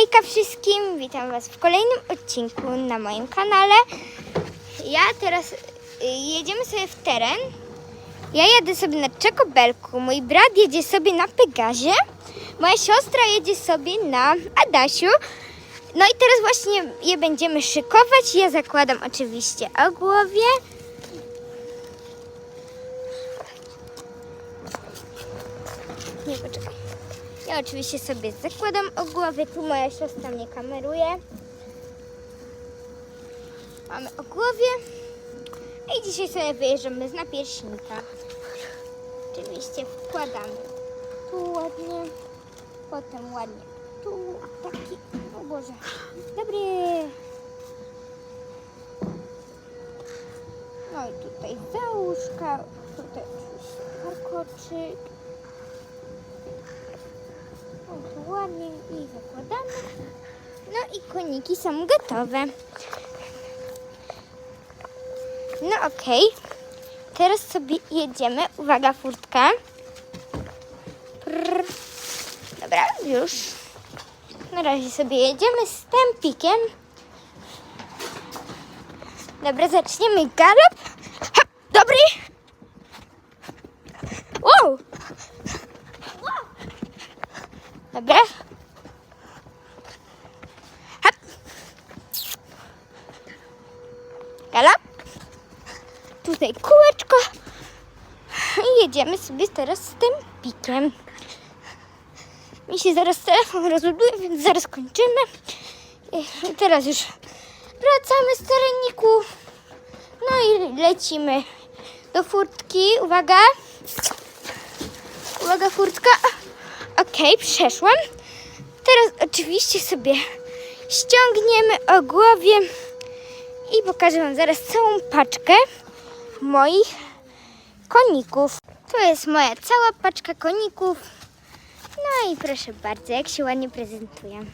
Hejka wszystkim, witam Was w kolejnym odcinku na moim kanale. Ja teraz y, jedziemy sobie w teren. Ja jadę sobie na Czekobelku, mój brat jedzie sobie na Pegazie, moja siostra jedzie sobie na Adasiu. No i teraz właśnie je będziemy szykować. Ja zakładam oczywiście o głowie. Nie, poczekaj. Ja oczywiście sobie zakładam o głowie, tu moja siostra mnie kameruje. Mamy o głowie. I dzisiaj sobie wyjeżdżamy z napierśnika. Oczywiście wkładamy tu ładnie, potem ładnie tu taki, o Boże, dobry. No i tutaj załóżka, tutaj oczywiście warkoczyk. O, tu ładnie i zakładamy. No i koniki są gotowe. No okej. Teraz sobie jedziemy. Uwaga, furtka. Prr. Dobra, już. Na razie sobie jedziemy z tempikiem. Dobra, zaczniemy galop. Dobry. Dobra. Hop. Galop. Tutaj kółeczko. I jedziemy sobie teraz z tym pikiem. Mi się zaraz telefon rozładuje, więc zaraz kończymy. I teraz już wracamy z tereniku. No i lecimy do furtki. Uwaga. Uwaga, furtka. Okej, przeszłam. Teraz oczywiście sobie ściągniemy o głowie i pokażę Wam zaraz całą paczkę moich koników. To jest moja cała paczka koników. No i proszę bardzo, jak się ładnie prezentuję.